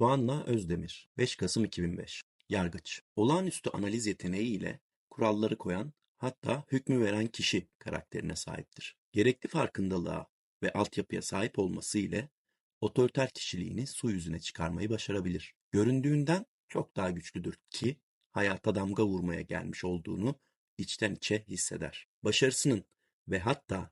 Tuanla Özdemir 5 Kasım 2005 Yargıç Olağanüstü analiz yeteneğiyle kuralları koyan hatta hükmü veren kişi karakterine sahiptir. Gerekli farkındalığa ve altyapıya sahip olması ile otoriter kişiliğini su yüzüne çıkarmayı başarabilir. Göründüğünden çok daha güçlüdür ki hayata damga vurmaya gelmiş olduğunu içten içe hisseder. Başarısının ve hatta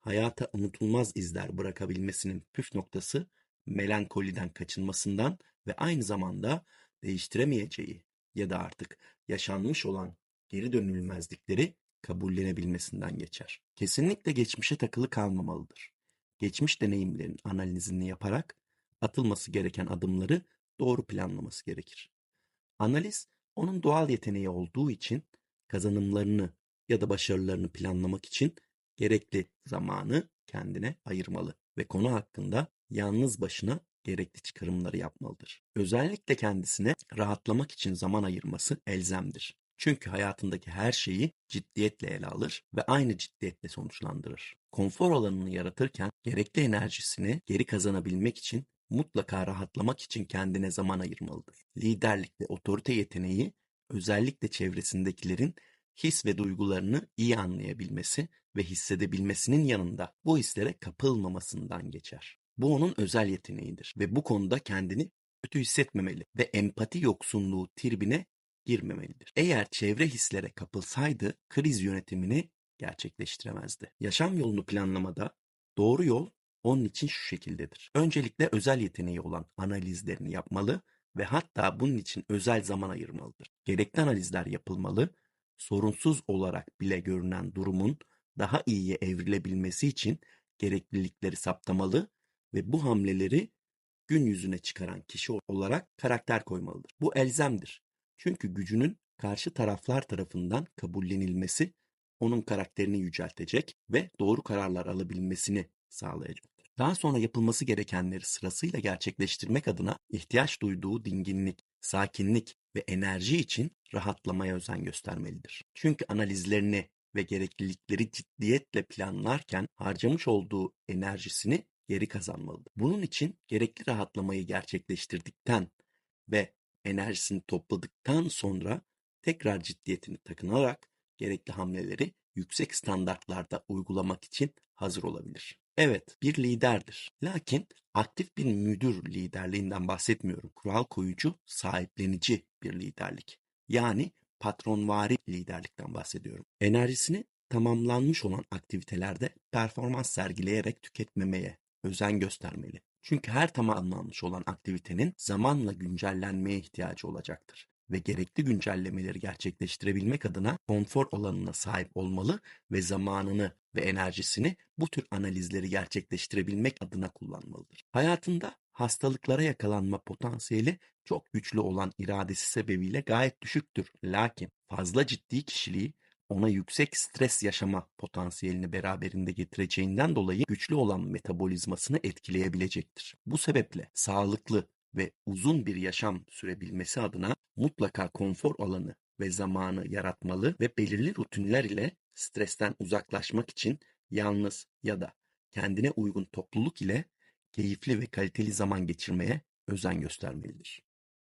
hayata unutulmaz izler bırakabilmesinin püf noktası melankoliden kaçınmasından ve aynı zamanda değiştiremeyeceği ya da artık yaşanmış olan geri dönülmezlikleri kabullenebilmesinden geçer. Kesinlikle geçmişe takılı kalmamalıdır. Geçmiş deneyimlerin analizini yaparak atılması gereken adımları doğru planlaması gerekir. Analiz onun doğal yeteneği olduğu için kazanımlarını ya da başarılarını planlamak için gerekli zamanı kendine ayırmalı ve konu hakkında yalnız başına gerekli çıkarımları yapmalıdır. Özellikle kendisine rahatlamak için zaman ayırması elzemdir. Çünkü hayatındaki her şeyi ciddiyetle ele alır ve aynı ciddiyetle sonuçlandırır. Konfor alanını yaratırken gerekli enerjisini geri kazanabilmek için mutlaka rahatlamak için kendine zaman ayırmalıdır. Liderlik ve otorite yeteneği özellikle çevresindekilerin his ve duygularını iyi anlayabilmesi ve hissedebilmesinin yanında bu hislere kapılmamasından geçer. Bu onun özel yeteneğidir ve bu konuda kendini kötü hissetmemeli ve empati yoksunluğu tribine girmemelidir. Eğer çevre hislere kapılsaydı kriz yönetimini gerçekleştiremezdi. Yaşam yolunu planlamada doğru yol onun için şu şekildedir. Öncelikle özel yeteneği olan analizlerini yapmalı ve hatta bunun için özel zaman ayırmalıdır. Gerekli analizler yapılmalı, sorunsuz olarak bile görünen durumun daha iyiye evrilebilmesi için gereklilikleri saptamalı ve bu hamleleri gün yüzüne çıkaran kişi olarak karakter koymalıdır. Bu elzemdir. Çünkü gücünün karşı taraflar tarafından kabullenilmesi onun karakterini yüceltecek ve doğru kararlar alabilmesini sağlayacaktır. Daha sonra yapılması gerekenleri sırasıyla gerçekleştirmek adına ihtiyaç duyduğu dinginlik, sakinlik ve enerji için rahatlamaya özen göstermelidir. Çünkü analizlerini ve gereklilikleri ciddiyetle planlarken harcamış olduğu enerjisini geri kazanmalıdır. Bunun için gerekli rahatlamayı gerçekleştirdikten ve enerjisini topladıktan sonra tekrar ciddiyetini takınarak gerekli hamleleri yüksek standartlarda uygulamak için hazır olabilir. Evet, bir liderdir. Lakin aktif bir müdür liderliğinden bahsetmiyorum. Kural koyucu, sahiplenici bir liderlik. Yani patronvari liderlikten bahsediyorum. Enerjisini tamamlanmış olan aktivitelerde performans sergileyerek tüketmemeye özen göstermeli. Çünkü her tamamlanmış olan aktivitenin zamanla güncellenmeye ihtiyacı olacaktır ve gerekli güncellemeleri gerçekleştirebilmek adına konfor alanına sahip olmalı ve zamanını ve enerjisini bu tür analizleri gerçekleştirebilmek adına kullanmalıdır. Hayatında hastalıklara yakalanma potansiyeli çok güçlü olan iradesi sebebiyle gayet düşüktür. Lakin fazla ciddi kişiliği ona yüksek stres yaşama potansiyelini beraberinde getireceğinden dolayı güçlü olan metabolizmasını etkileyebilecektir. Bu sebeple sağlıklı ve uzun bir yaşam sürebilmesi adına mutlaka konfor alanı ve zamanı yaratmalı ve belirli rutinler ile stresten uzaklaşmak için yalnız ya da kendine uygun topluluk ile keyifli ve kaliteli zaman geçirmeye özen göstermelidir.